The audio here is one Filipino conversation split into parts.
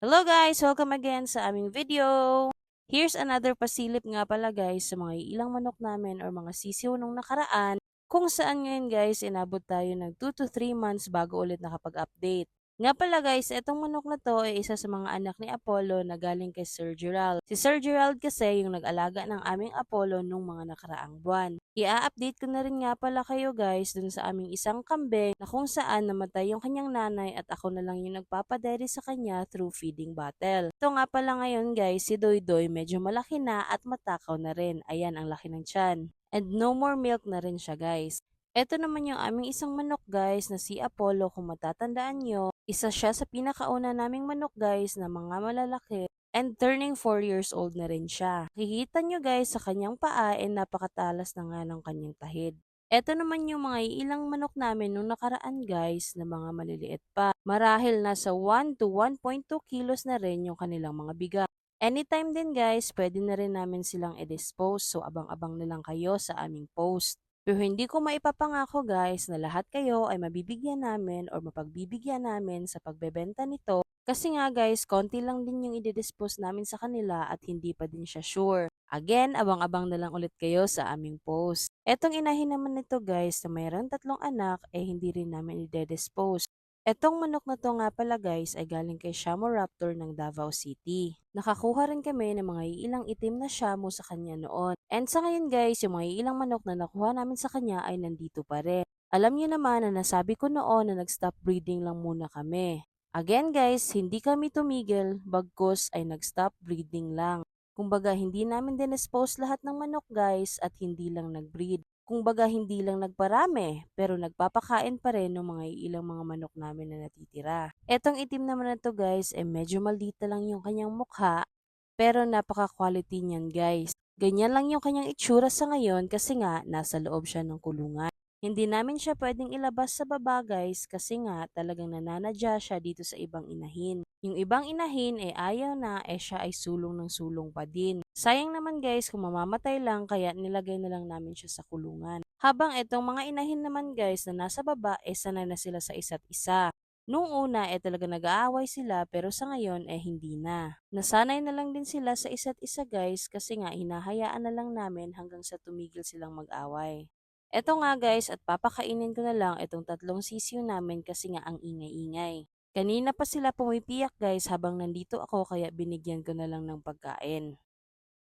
Hello guys! Welcome again sa aming video! Here's another pasilip nga pala guys sa mga ilang manok namin or mga sisiw nung nakaraan kung saan ngayon guys inabot tayo ng 2 to 3 months bago ulit nakapag-update. Nga pala guys, etong manok na to ay isa sa mga anak ni Apollo na galing kay Sir Gerald. Si Sir Gerald kasi yung nag-alaga ng aming Apollo nung mga nakaraang buwan. Ia-update ko na rin nga pala kayo guys dun sa aming isang kambing na kung saan namatay yung kanyang nanay at ako na lang yung nagpapadairy sa kanya through feeding bottle. Ito nga pala ngayon guys, si Doy Doy medyo malaki na at matakaw na rin. Ayan ang laki ng tiyan. And no more milk na rin siya guys. Ito naman yung aming isang manok guys na si Apollo kung matatandaan nyo. Isa siya sa pinakauna naming manok guys na mga malalaki and turning 4 years old na rin siya. Kikita nyo guys sa kanyang paa ay napakatalas na nga ng kanyang tahid. Ito naman yung mga ilang manok namin nung nakaraan guys na mga maliliit pa. Marahil nasa 1 to 1.2 kilos na rin yung kanilang mga bigat. Anytime din guys, pwede na rin namin silang i-dispose so abang-abang na lang kayo sa aming post. Pero hindi ko maipapangako guys na lahat kayo ay mabibigyan namin or mapagbibigyan namin sa pagbebenta nito kasi nga guys, konti lang din yung i-dispose namin sa kanila at hindi pa din siya sure. Again, abang-abang na lang ulit kayo sa aming post. Etong inahin naman nito guys na mayroon tatlong anak eh hindi rin namin i-dispose. Etong manok na to nga pala guys ay galing kay Shamo Raptor ng Davao City. Nakakuha rin kami ng mga ilang itim na Shamo sa kanya noon. And sa ngayon guys, yung mga ilang manok na nakuha namin sa kanya ay nandito pa rin. Alam niyo naman na nasabi ko noon na nag-stop breeding lang muna kami. Again guys, hindi kami tumigil, bagkus ay nag-stop breeding lang. Kumbaga hindi namin din-expose lahat ng manok guys at hindi lang nag-breed. Kumbaga hindi lang nagparami, pero nagpapakain pa rin ng mga ilang mga manok namin na natitira. Etong itim naman na to guys, eh medyo maldita lang yung kanyang mukha, pero napaka-quality niyan guys. Ganyan lang yung kanyang itsura sa ngayon kasi nga nasa loob siya ng kulungan. Hindi namin siya pwedeng ilabas sa baba guys kasi nga talagang nananadya siya dito sa ibang inahin. Yung ibang inahin eh ayaw na eh siya ay sulong ng sulong pa din. Sayang naman guys kung mamamatay lang kaya nilagay na lang namin siya sa kulungan. Habang itong mga inahin naman guys na nasa baba eh sanay na sila sa isa't isa. Nung una eh talaga nag-aaway sila pero sa ngayon eh hindi na. Nasanay na lang din sila sa isa't isa guys kasi nga hinahayaan na lang namin hanggang sa tumigil silang mag-away. Eto nga guys at papakainin ko na lang itong tatlong sisiyo namin kasi nga ang ingay-ingay. Kanina pa sila pumipiyak guys habang nandito ako kaya binigyan ko na lang ng pagkain.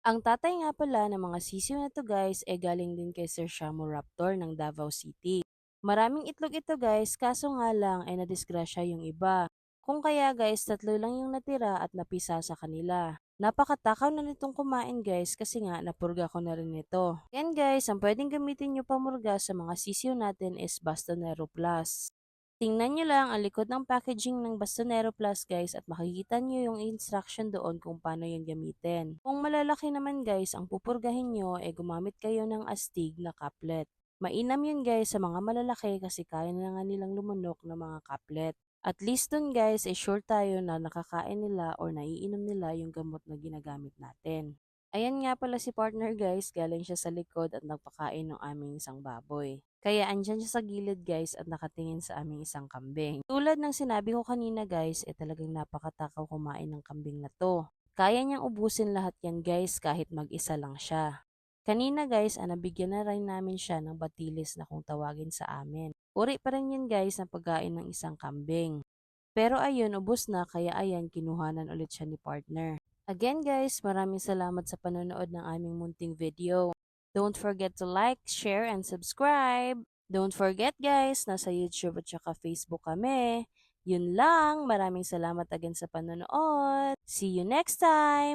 Ang tatay nga pala ng mga sisiyo na to guys ay galing din kay Sir Shamo Raptor ng Davao City. Maraming itlog ito guys kaso nga lang ay nadisgrasya yung iba. Kung kaya guys tatlo lang yung natira at napisa sa kanila. Napakatakaw na nitong kumain guys kasi nga napurga ko na rin ito. Yan guys, ang pwedeng gamitin nyo pamurga sa mga sisiyo natin is Bastonero Plus. Tingnan nyo lang ang likod ng packaging ng Bastonero Plus guys at makikita nyo yung instruction doon kung paano yung gamitin. Kung malalaki naman guys, ang pupurgahin nyo ay gumamit kayo ng astig na kaplet. Mainam yun guys sa mga malalaki kasi kaya na nga nilang lumunok ng mga kaplet. At least dun guys, ay sure tayo na nakakain nila or naiinom nila yung gamot na ginagamit natin. Ayan nga pala si partner guys, galing siya sa likod at nagpakain ng aming isang baboy. Kaya andyan siya sa gilid guys at nakatingin sa aming isang kambing. Tulad ng sinabi ko kanina guys, eh talagang napakatakaw kumain ng kambing na to. Kaya niyang ubusin lahat yan guys kahit mag-isa lang siya. Kanina guys, ah, nabigyan na rin namin siya ng batilis na kung tawagin sa amin. Uri pa rin yan guys na pagkain ng isang kambing. Pero ayun, ubos na kaya ayan, kinuhanan ulit siya ni partner. Again guys, maraming salamat sa panonood ng aming munting video. Don't forget to like, share, and subscribe. Don't forget guys, nasa YouTube at saka Facebook kami. Yun lang, maraming salamat again sa panonood. See you next time!